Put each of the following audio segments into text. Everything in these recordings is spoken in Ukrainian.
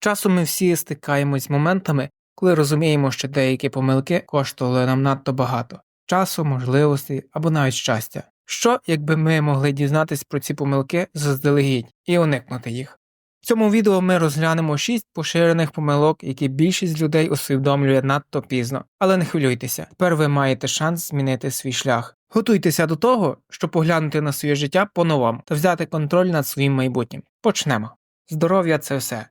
Часом ми всі стикаємось з моментами, коли розуміємо, що деякі помилки коштували нам надто багато часу, можливостей або навіть щастя. Що, якби ми могли дізнатись про ці помилки заздалегідь і уникнути їх? В цьому відео ми розглянемо 6 поширених помилок, які більшість людей усвідомлює надто пізно. Але не хвилюйтеся, тепер ви маєте шанс змінити свій шлях. Готуйтеся до того, щоб поглянути на своє життя по-новому та взяти контроль над своїм майбутнім. Почнемо. Здоров'я це все.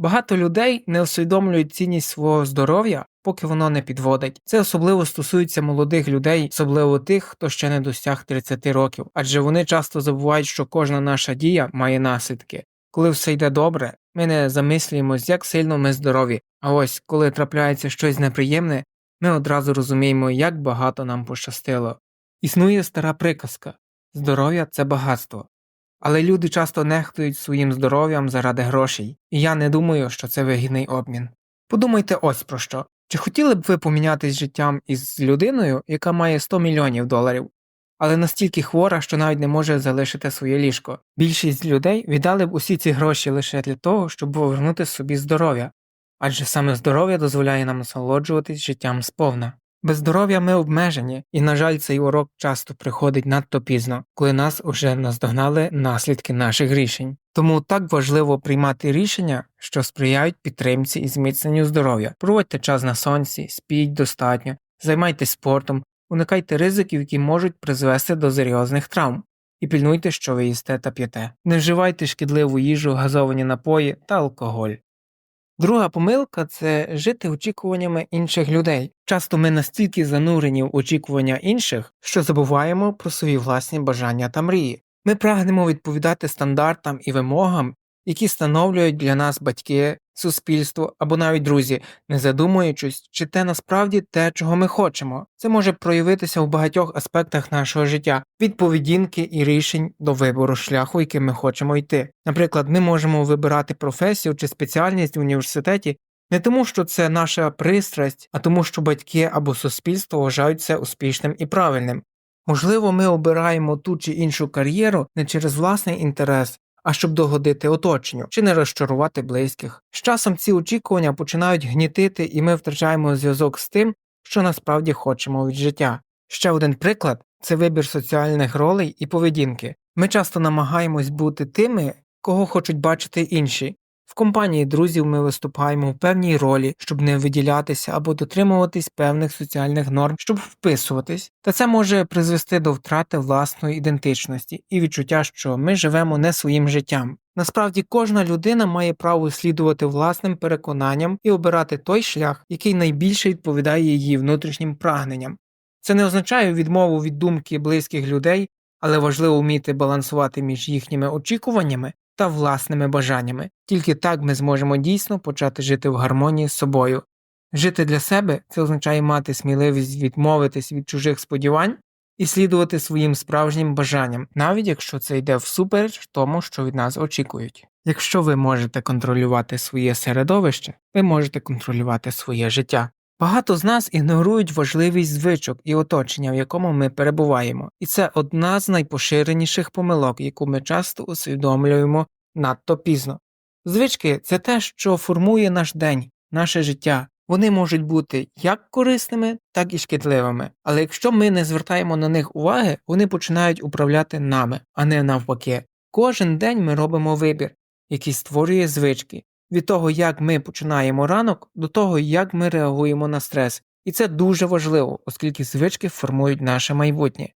Багато людей не усвідомлюють цінність свого здоров'я, поки воно не підводить. Це особливо стосується молодих людей, особливо тих, хто ще не досяг 30 років, адже вони часто забувають, що кожна наша дія має наслідки. Коли все йде добре, ми не замислюємось, як сильно ми здорові, а ось коли трапляється щось неприємне, ми одразу розуміємо, як багато нам пощастило. Існує стара приказка здоров'я це багатство. Але люди часто нехтують своїм здоров'ям заради грошей, і я не думаю, що це вигідний обмін. Подумайте ось про що. Чи хотіли б ви помінятись життям із людиною, яка має 100 мільйонів доларів, але настільки хвора, що навіть не може залишити своє ліжко? Більшість людей віддали б усі ці гроші лише для того, щоб повернути собі здоров'я, адже саме здоров'я дозволяє нам насолоджуватись життям сповна. Без здоров'я ми обмежені, і, на жаль, цей урок часто приходить надто пізно, коли нас уже наздогнали наслідки наших рішень. Тому так важливо приймати рішення, що сприяють підтримці і зміцненню здоров'я. Проводьте час на сонці, спіть достатньо, займайтесь спортом, уникайте ризиків, які можуть призвести до серйозних травм. І пільнуйте, що ви їсте та п'єте. Не вживайте шкідливу їжу, газовані напої та алкоголь. Друга помилка це жити очікуваннями інших людей. Часто ми настільки занурені в очікування інших, що забуваємо про свої власні бажання та мрії. Ми прагнемо відповідати стандартам і вимогам, які становлюють для нас батьки, суспільство або навіть друзі, не задумуючись, чи те насправді те, чого ми хочемо. Це може проявитися в багатьох аспектах нашого життя від поведінки і рішень до вибору шляху, яким ми хочемо йти. Наприклад, ми можемо вибирати професію чи спеціальність в університеті. Не тому, що це наша пристрасть, а тому, що батьки або суспільство вважають це успішним і правильним. Можливо, ми обираємо ту чи іншу кар'єру не через власний інтерес, а щоб догодити оточенню чи не розчарувати близьких. З часом ці очікування починають гнітити, і ми втрачаємо зв'язок з тим, що насправді хочемо від життя. Ще один приклад це вибір соціальних ролей і поведінки. Ми часто намагаємось бути тими, кого хочуть бачити інші. В компанії друзів ми виступаємо в певній ролі, щоб не виділятися або дотримуватись певних соціальних норм, щоб вписуватись, та це може призвести до втрати власної ідентичності і відчуття, що ми живемо не своїм життям. Насправді кожна людина має право слідувати власним переконанням і обирати той шлях, який найбільше відповідає її внутрішнім прагненням. Це не означає відмову від думки близьких людей, але важливо вміти балансувати між їхніми очікуваннями та власними бажаннями. Тільки так ми зможемо дійсно почати жити в гармонії з собою. Жити для себе це означає мати сміливість відмовитись від чужих сподівань і слідувати своїм справжнім бажанням, навіть якщо це йде всупереч тому, що від нас очікують. Якщо ви можете контролювати своє середовище, ви можете контролювати своє життя. Багато з нас ігнорують важливість звичок і оточення, в якому ми перебуваємо, і це одна з найпоширеніших помилок, яку ми часто усвідомлюємо надто пізно. Звички це те, що формує наш день, наше життя. Вони можуть бути як корисними, так і шкідливими, але якщо ми не звертаємо на них уваги, вони починають управляти нами, а не навпаки. Кожен день ми робимо вибір, який створює звички, від того, як ми починаємо ранок, до того, як ми реагуємо на стрес. І це дуже важливо, оскільки звички формують наше майбутнє.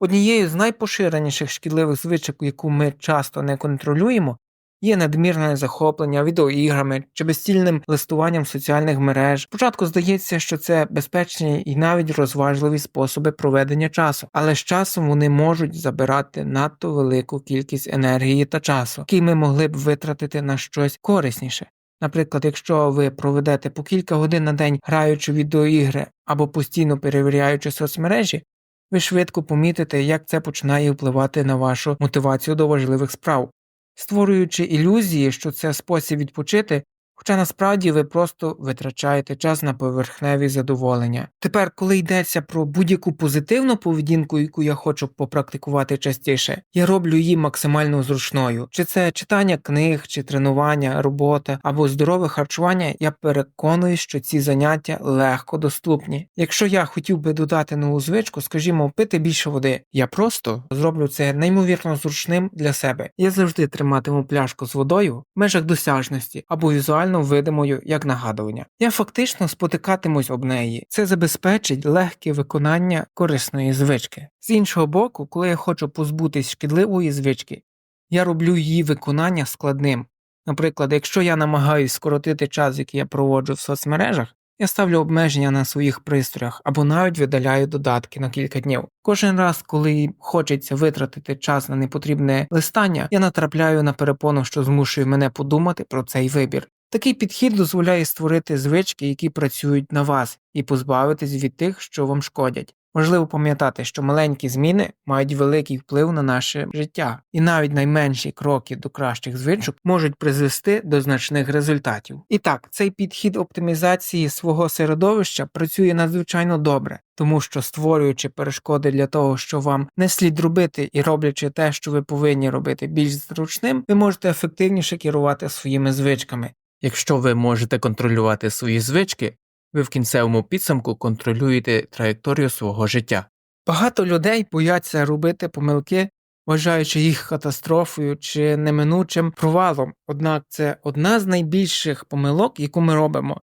Однією з найпоширеніших шкідливих звичок, яку ми часто не контролюємо, є надмірне захоплення відеоіграми чи безцільним листуванням соціальних мереж. Спочатку здається, що це безпечні і навіть розважливі способи проведення часу, але з часом вони можуть забирати надто велику кількість енергії та часу, який ми могли б витратити на щось корисніше. Наприклад, якщо ви проведете по кілька годин на день граючи відеоігри або постійно перевіряючи соцмережі, ви швидко помітите, як це починає впливати на вашу мотивацію до важливих справ. Створюючи ілюзії, що це спосіб відпочити, Хоча насправді ви просто витрачаєте час на поверхневі задоволення. Тепер, коли йдеться про будь-яку позитивну поведінку, яку я хочу попрактикувати частіше, я роблю її максимально зручною. Чи це читання книг, чи тренування, робота або здорове харчування, я переконую, що ці заняття легко доступні. Якщо я хотів би додати нову звичку, скажімо, пити більше води, я просто зроблю це неймовірно зручним для себе. Я завжди триматиму пляшку з водою в межах досяжності або візуально видимою як нагадування. Я фактично спотикатимусь об неї. Це забезпечить легке виконання корисної звички. З іншого боку, коли я хочу позбутись шкідливої звички, я роблю її виконання складним. Наприклад, якщо я намагаюсь скоротити час, який я проводжу в соцмережах, я ставлю обмеження на своїх пристроях або навіть видаляю додатки на кілька днів. Кожен раз, коли хочеться витратити час на непотрібне листання, я натрапляю на перепону, що змушує мене подумати про цей вибір. Такий підхід дозволяє створити звички, які працюють на вас, і позбавитись від тих, що вам шкодять. Важливо пам'ятати, що маленькі зміни мають великий вплив на наше життя, і навіть найменші кроки до кращих звичок можуть призвести до значних результатів. І так, цей підхід оптимізації свого середовища працює надзвичайно добре, тому що створюючи перешкоди для того, що вам не слід робити, і роблячи те, що ви повинні робити більш зручним, ви можете ефективніше керувати своїми звичками. Якщо ви можете контролювати свої звички, ви в кінцевому підсумку контролюєте траєкторію свого життя. Багато людей бояться робити помилки, вважаючи їх катастрофою чи неминучим провалом, однак це одна з найбільших помилок, яку ми робимо.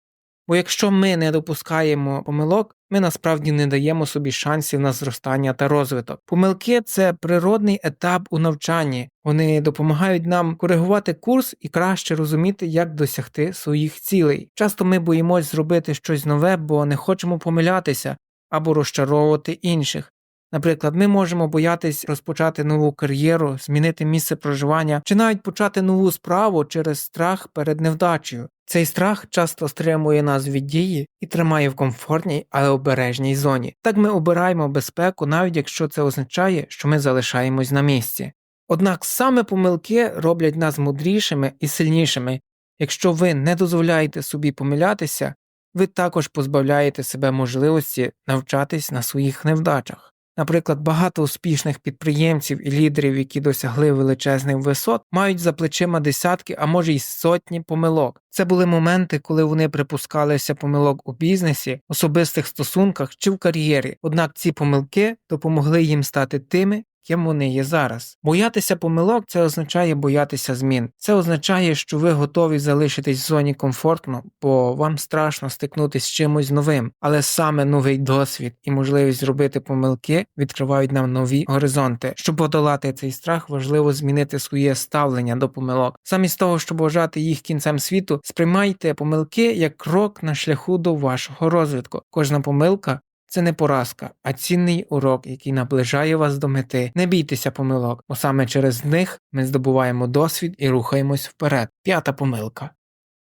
Бо якщо ми не допускаємо помилок, ми насправді не даємо собі шансів на зростання та розвиток. Помилки це природний етап у навчанні, вони допомагають нам коригувати курс і краще розуміти, як досягти своїх цілей. Часто ми боїмось зробити щось нове, бо не хочемо помилятися або розчаровувати інших. Наприклад, ми можемо боятись розпочати нову кар'єру, змінити місце проживання чи навіть почати нову справу через страх перед невдачею. Цей страх часто стримує нас від дії і тримає в комфортній, але обережній зоні. Так ми обираємо безпеку, навіть якщо це означає, що ми залишаємось на місці. Однак саме помилки роблять нас мудрішими і сильнішими. Якщо ви не дозволяєте собі помилятися, ви також позбавляєте себе можливості навчатись на своїх невдачах. Наприклад, багато успішних підприємців і лідерів, які досягли величезних висот, мають за плечима десятки, а може й сотні помилок. Це були моменти, коли вони припускалися помилок у бізнесі, особистих стосунках чи в кар'єрі. Однак ці помилки допомогли їм стати тими, ким вони є зараз. Боятися помилок це означає боятися змін. Це означає, що ви готові залишитись в зоні комфортно, бо вам страшно стикнутися з чимось новим, але саме новий досвід і можливість зробити помилки відкривають нам нові горизонти. Щоб подолати цей страх, важливо змінити своє ставлення до помилок. Замість того, щоб вважати їх кінцем світу, сприймайте помилки як крок на шляху до вашого розвитку. Кожна помилка це не поразка, а цінний урок, який наближає вас до мети. Не бійтеся помилок, бо саме через них ми здобуваємо досвід і рухаємось вперед. П'ята помилка.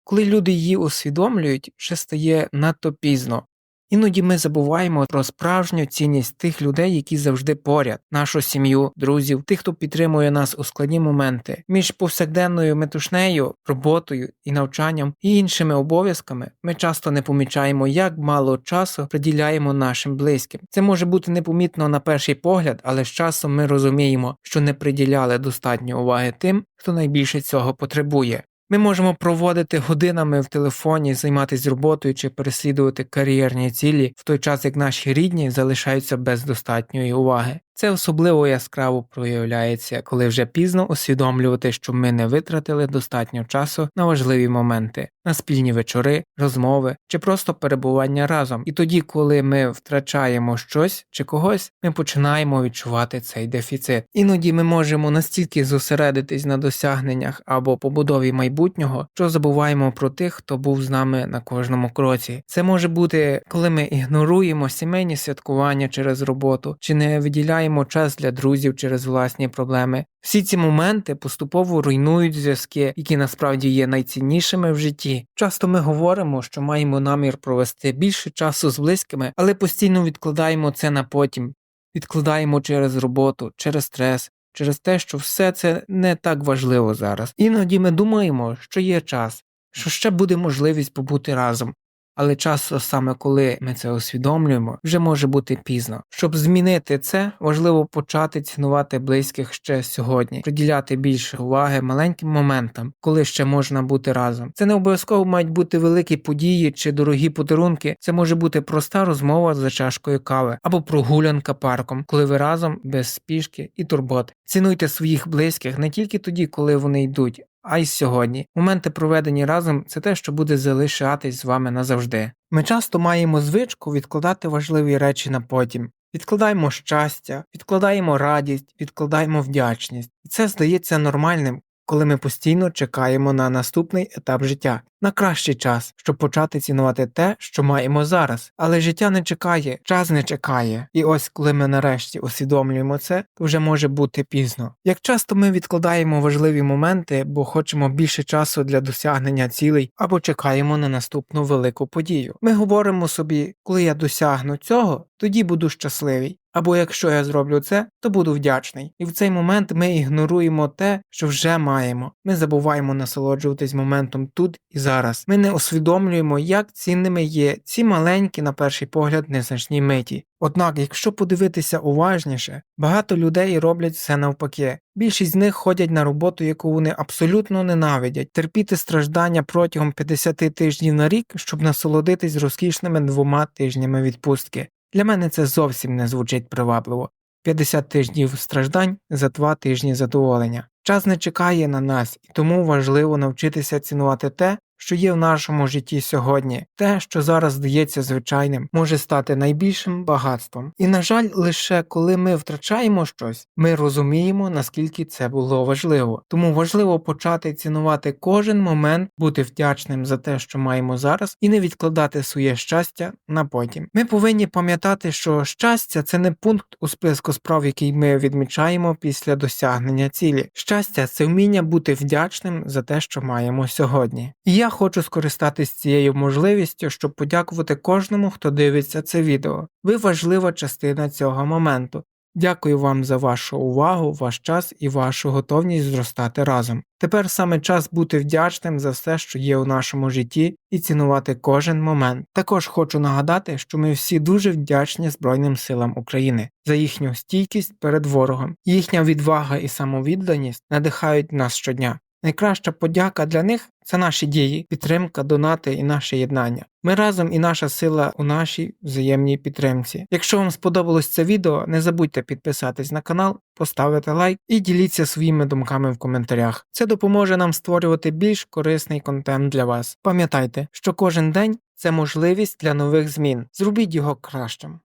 Коли люди її усвідомлюють, ще стає надто пізно. Іноді ми забуваємо про справжню цінність тих людей, які завжди поряд, нашу сім'ю, друзів, тих, хто підтримує нас у складні моменти. Між повсякденною метушнею, роботою і навчанням і іншими обов'язками ми часто не помічаємо, як мало часу приділяємо нашим близьким. Це може бути непомітно на перший погляд, але з часом ми розуміємо, що не приділяли достатньо уваги тим, хто найбільше цього потребує. Ми можемо проводити годинами в телефоні, займатися роботою чи переслідувати кар'єрні цілі, в той час як наші рідні залишаються без достатньої уваги. Це особливо яскраво проявляється, коли вже пізно усвідомлювати, що ми не витратили достатньо часу на важливі моменти, на спільні вечори, розмови чи просто перебування разом. І тоді, коли ми втрачаємо щось чи когось, ми починаємо відчувати цей дефіцит. Іноді ми можемо настільки зосередитись на досягненнях або побудові майбутнього, що забуваємо про тих, хто був з нами на кожному кроці. Це може бути, коли ми ігноруємо сімейні святкування через роботу чи не виділяємо маємо час для друзів через власні проблеми. Всі ці моменти поступово руйнують зв'язки, які насправді є найціннішими в житті. Часто ми говоримо, що маємо намір провести більше часу з близькими, але постійно відкладаємо це на потім, відкладаємо через роботу, через стрес. Через те, що все це не так важливо зараз. Іноді ми думаємо, що є час, що ще буде можливість побути разом. Але часто саме коли ми це усвідомлюємо, вже може бути пізно. Щоб змінити це, важливо почати цінувати близьких ще сьогодні, приділяти більше уваги маленьким моментам, коли ще можна бути разом. Це не обов'язково мають бути великі події чи дорогі подарунки. Це може бути проста розмова за чашкою кави або прогулянка парком, коли ви разом без спішки і турбот. Цінуйте своїх близьких не тільки тоді, коли вони йдуть, а й сьогодні. Моменти, проведені разом, це те, що буде залишатись з вами назавжди. Ми часто маємо звичку відкладати важливі речі на потім. Відкладаємо щастя, відкладаємо радість, відкладаємо вдячність. І це здається нормальним, коли ми постійно чекаємо на наступний етап життя, на кращий час, щоб почати цінувати те, що маємо зараз. Але життя не чекає, час не чекає. І ось коли ми нарешті усвідомлюємо це, то вже може бути пізно. Як часто ми відкладаємо важливі моменти, бо хочемо більше часу для досягнення цілей або чекаємо на наступну велику подію. Ми говоримо собі, коли я досягну цього, тоді буду щасливий. Або якщо я зроблю це, то буду вдячний. І в цей момент ми ігноруємо те, що вже маємо. Ми забуваємо насолоджуватись моментом тут і зараз. Ми не усвідомлюємо, як цінними є ці маленькі, на перший погляд, незначні миті. Однак, якщо подивитися уважніше, багато людей роблять все навпаки. Більшість з них ходять на роботу, яку вони абсолютно ненавидять, терпіти страждання протягом 50 тижнів на рік, щоб насолодитись розкішними двома тижнями відпустки. Для мене це зовсім не звучить привабливо. 50 тижнів страждань за 2 тижні задоволення. Час не чекає на нас, і тому важливо навчитися цінувати те, що є в нашому житті сьогодні. Те, що зараз здається звичайним, може стати найбільшим багатством. І, на жаль, лише коли ми втрачаємо щось, ми розуміємо, наскільки це було важливо. Тому важливо почати цінувати кожен момент, бути вдячним за те, що маємо зараз, і не відкладати своє щастя на потім. Ми повинні пам'ятати, що щастя це не пункт у списку справ, який ми відмічаємо після досягнення цілі. Щастя це вміння бути вдячним за те, що маємо сьогодні. І я хочу скористатись цією можливістю, щоб подякувати кожному, хто дивиться це відео. Ви важлива частина цього моменту. Дякую вам за вашу увагу, ваш час і вашу готовність зростати разом. Тепер саме час бути вдячним за все, що є у нашому житті, і цінувати кожен момент. Також хочу нагадати, що ми всі дуже вдячні Збройним силам України за їхню стійкість перед ворогом. Їхня відвага і самовідданість надихають нас щодня. Найкраща подяка для них це наші дії, підтримка, донати і наше єднання. Ми разом і наша сила у нашій взаємній підтримці. Якщо вам сподобалось це відео, не забудьте підписатись на канал, поставити лайк і діліться своїми думками в коментарях. Це допоможе нам створювати більш корисний контент для вас. Пам'ятайте, що кожен день це можливість для нових змін. Зробіть його кращим.